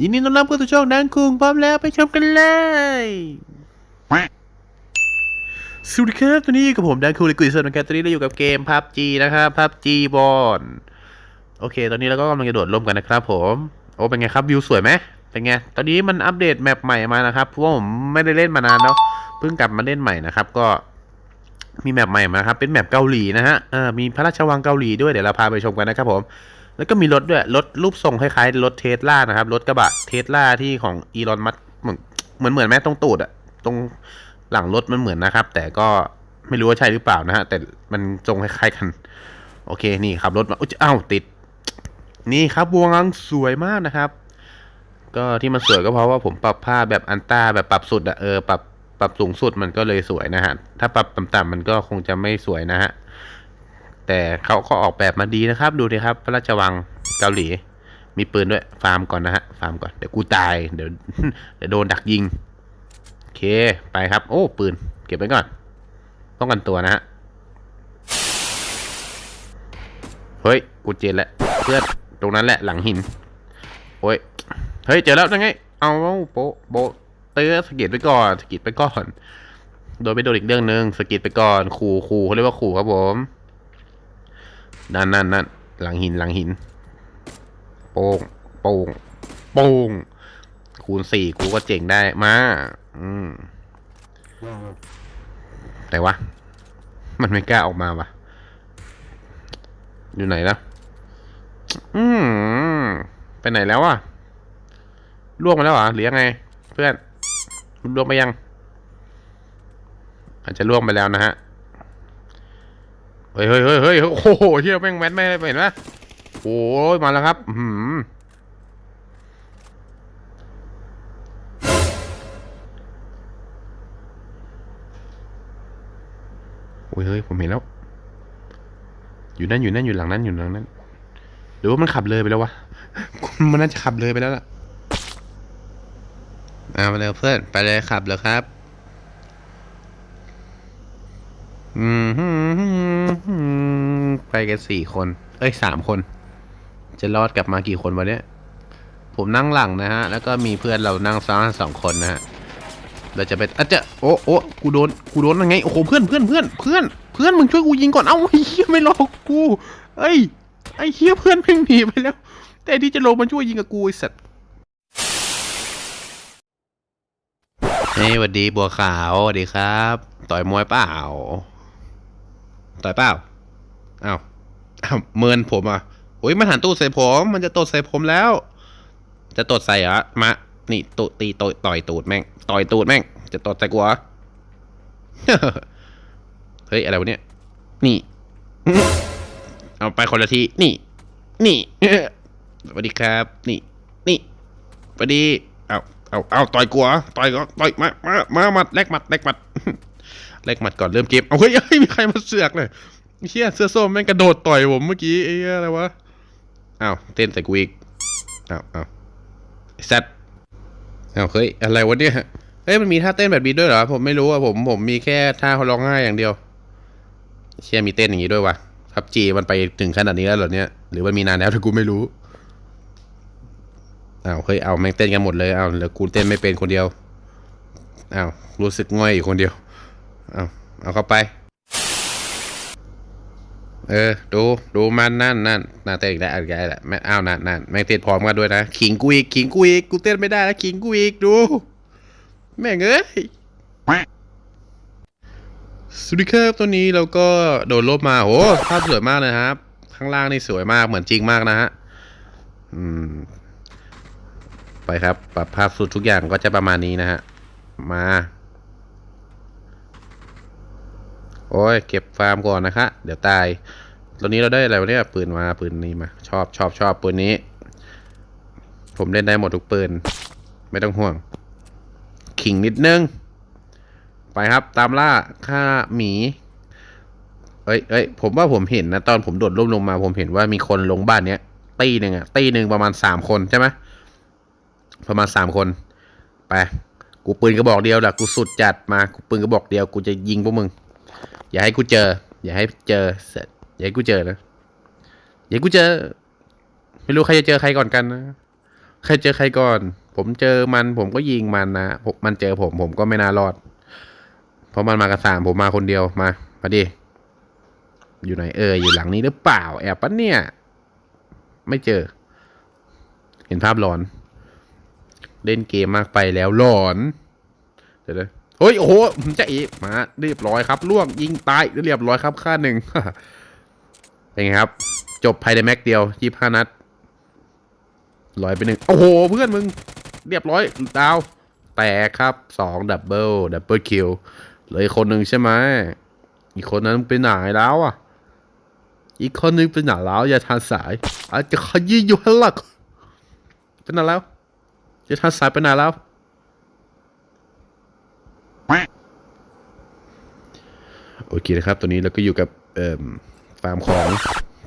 ยินดีต้อนรับเข้าสู่ช่องดังคุงพร้อมแล้วไปชมกันเลยสวัสดีครับตอนนี้อยู่กับผมดังคุงลิกุอิสนะครับตอนนี้เราอยู่กับเกมพับจีนะครับพับจีบอลโอเค ตอนนี้เราก็กำลังจะโดดร่มกันนะครับผม โอ้เป็นไงครับวิวสวยไหม เป็นไง ตอนนี้มันอัปเดตแมปใหม่มานะครับเพราะว่าผมไม่ได้เล่นมานานแล้ว เพิ่งกลับมาเล่นใหม่นะครับ ก็มีแมปใหม่มาครับ เป็นแมปเกาหลีนะฮะเออมีพระราชวังเกาหลีด้วย เดี๋ยวเราพาไปชมกันนะครับผม แล้วก็มีรถด้วย รถรูปทรงคล้ายๆรถเทสลานะครับ รถกระบะเทสลาที่ของอีลอนมัสเหมือนเหมือนเหมือนแม่ตรงตูดอะตรงหลังรถมันเหมือนนะครับ แต่ก็ไม่รู้ว่าใช่หรือเปล่านะฮะ แต่มันทรงคล้ายๆกัน โอเค นี่ขับรถมาอ้าวติด นี่ครับวงลังสวยมากนะครับ ก็ที่มันสวยก็เพราะว่าผมปรับภาพแบบอันต้าแบบปรับสุดอะเออปรับปรับสูงสุดมันก็เลยสวยนะฮะ ถ้าปรับต่ำๆมันก็คงจะไม่สวยนะฮะ แต่เขาก็ออกแบบมาดีนะครับ ดูดิครับ พระราชวังเกาหลี มีปืนด้วย ฟาร์มก่อนนะฮะ ฟาร์มก่อน เดี๋ยวกูตาย เดี๋ยวเดี๋ยวโดนดักยิง โอเค ไปครับ โอ้ ปืน เก็บไว้ก่อน ป้องกันตัวนะฮะ เฮ้ย กูเจนแล้ว เพื่อน ตรงนั้นแหละ หลังหิน โอ้ย เฮ้ยเจอแล้วยังไง เอาโปะโปะเตือสกิดไปก่อนสกิดไปก่อน โดนไปโดนอีกเรื่องหนึ่งสกิดไปก่อนขู่ขู่เขาเรียกว่าขู่ครับผมนั่นนั่นนั่นหลังหินหลังหิน โป้งโป้งโป้งคูณสี่กูก็เจ๋งได้มา อืมแต่ว่ามันไม่กล้าออกมาวะอยู่ไหนแล้วอืมไปไหนแล้วอะ ล่วงมาแล้วเหรอหรือยังไง เพื่อนล่วงไปยัง อาจจะล่วงไปแล้วนะฮะเฮ้ยเฮ้ยเฮ้ยเฮ้ยโอ้โหเฮียวแม่งแมทไม่ได้เห็นไหมโอ้ยมาแล้วครับอืมโอ้ยเฮ้ยผมเห็นแล้ว อยู่นั่นอยู่นั่นอยู่หลังนั้นอยู่หลังนั้น หรือว่ามันขับเลยไปแล้ววะ มันน่าจะขับเลยไปแล้วล่ะ เอาไปเลยเพื่อน ไปเลยขับเลยครับ อืมไปกันสี่คน เอ้ยสามคน จะรอดกลับมากี่คนวะเนี่ยผมนั่งหลังนะฮะ แล้วก็มีเพื่อนเรานั่งซ้อนสองคนนะฮะ เราจะไปอาจจะโอ้โอ้กูโดน กูโดนยังไง โอ้โห เพื่อนเพื่อนเพื่อนเพื่อน เพื่อนมึงช่วยกูยิงก่อน เอ้าไอ้เหี้ยไม่รอกู เอ้ย ไอ้เหี้ยเพื่อนเพ่งหนีไปแล้ว แต่ที่จะลงมาช่วยยิงกับกูไอ้สัตว์ เฮ้ยสวัสดีบัวขาวสวัสดีครับ ต่อยมวยเปล่า ต่อยเปล่าอ้าวอ้าวเมินผมอะโอ้ยมันหันตู้ใส่ผม มันจะตดใส่ผมแล้ว จะตดใส่เหรอมานี่ตุตีต่อยต่อยตูดแม่ง ต่อยตูดแม่ง จะตดใส่กูเหรอเฮ้ยอะไรวะเนี่ย นี่เอาไปคนละทีนี่ นี่สวัสดีครับ นี่ นี่สวัสดีเอา เอาเอาต่อยกูเหรอต่อยก็ต่อยมามามาหมัดแลกหมัดแลกหมัดแลกหมัดก่อนเริ่มเกมเอาเฮ้ยเฮ้ยมีใครมาเสือกเลยเชี่ยเสื้อส้มแม่งกระโดดต่อยผมเมื่อกี้ไอ้อะไรวะอ้าวเต้นใส่กูอีกอ้าวอ้าวไอ้สัตอ้าวเฮ้ยอะไรวะเนี่ยเฮ้ยมันมีท่าเต้นแบบนี้ด้วยเหรอผมไม่รู้อะผมผมมีแค่ท่าเขาร้องไห้อย่างเดียว เชี่ยมีเต้นอย่างนี้ด้วยวะพับจีมันไปถึงขนาดนี้แล้วเหรอเนี่ยหรือมันมีนานแล้วแต่กูไม่รู้ อ้าวเฮ้ยเอาแม่งเต้นกันหมดเลยอ้าวแล้วกูเต้นไม่เป็นคนเดียวอ้าวรู้สึกง่อยอยู่คนเดียวเอาเอาเข้าไป เออ ดูดูมันนั่นนั่นน่าเต้นอีกแล้วอะไรแหละแม่อ้าวนั่นนั่นแม่งเต้นพร้อมกันด้วยนะขิงกูอีกขิงกูอีกกูเต้นไม่ได้แล้วขิงกูอีกดู แม่งเอ้ยสวัสดีครับตัวนี้เราก็โดนลบมาโอ้ภาพสวยมากเลยครับ ข้างล่างนี่สวยมากเหมือนจริงมากนะฮะอืม ไปครับ ปรับภาพสุดทุกอย่างก็จะประมาณนี้นะฮะ มา โอ้ย เก็บฟาร์มก่อนนะคะ เดี๋ยวตาย ตอนนี้เราได้อะไรวะเนี่ย ปืนมา ปืนนี้มา ชอบชอบชอบปืนนี้ ผมเล่นได้หมดทุกปืน ไม่ต้องห่วง ขิงนิดนึง ไปครับ ตามล่าฆ่าหมี เอ้ยเอ้ยผมว่าผมเห็นนะ ตอนผมโดดร่มลงมา ผมเห็นว่ามีคนลงบ้านเนี้ยตีหนึ่งอะตีหนึ่งประมาณสามคนใช่ไหม ประมาณสามคนไปกูปืนกระบอกเดียวแหละกูสุดจัดมากูปืนกระบอกเดียวกูจะยิงพวกมึง อย่าให้กูเจอ อย่าให้เจอเสร็จอย่าให้กูเจอนะอย่าให้กูเจอ ไม่รู้ใครจะเจอใครก่อนกันนะใครเจอใครก่อน ผมเจอมัน ผมก็ยิงมันนะผมมันเจอผม ผมก็ไม่น่ารอด เพราะมันมากันสามผมมาคนเดียวมามาดิอยู่ไหนเอออยู่หลังนี้หรือเปล่า แอบปะเนี่ย ไม่เจอ เห็นภาพหลอน เล่นเกมมากไปแล้วหลอน เดี๋ยวนะเฮ้ย โอ้โหจะอีมาเรียบร้อยครับล่วงยิงตายเรียบร้อยครับค่าหนึ่งเป็นไงครับ จบภายในแม็กเดียวยี่ห้านัดร้อยไปหนึ่งโอ้โห เพื่อนมึง เรียบร้อยดาว แตกครับสองดับเบิลดับเบิลคิวเลืออีกคนหนึ่งใช่ไหมอีกคนนั้นไปไหนแล้วอะ อีกคนนึงไปไหนแล้ว อย่าทานสายอาจจะขยี้อยู่ข้หลังไปไหนแล้ว อย่าทานสายไปไหนแล้ว โอเคนะครับ ตัวนี้เราก็อยู่กับเอ่มฟาร์มของ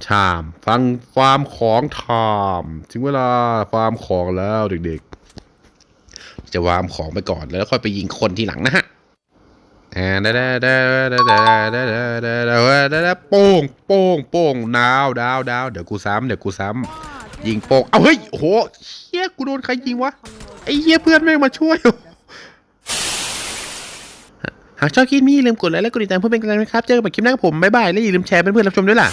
ชาม ฟังฟาร์มของทามถึงเวลาฟาร์มของแล้วเด็กๆ จะวางของไปก่อนแล้วค่อยไปยิงคนทีหลังนะฮะอ่าดาดาดาดาดาดาดาดาดาดาดาโป้งโป้งโป้งดาวดาวดาวเดี๋ยวกูซ้ำเดี๋ยวกูซ้ำ ยิงโป้งเอาเฮ้ยโอ้โหเฮียกูโดนใครยิงวะไอ้เฮียเพื่อนแม่งมาช่วยหากชอบคลิปนี้อย่าลืมกดไลค์และกดติดตามเพื่อเป็นกำลังใจนะครับ เจอกันใหม่คลิปหน้าผม บ๊ายบาย และอย่าลืมแชร์เพื่อนๆรับชมด้วยล่ะ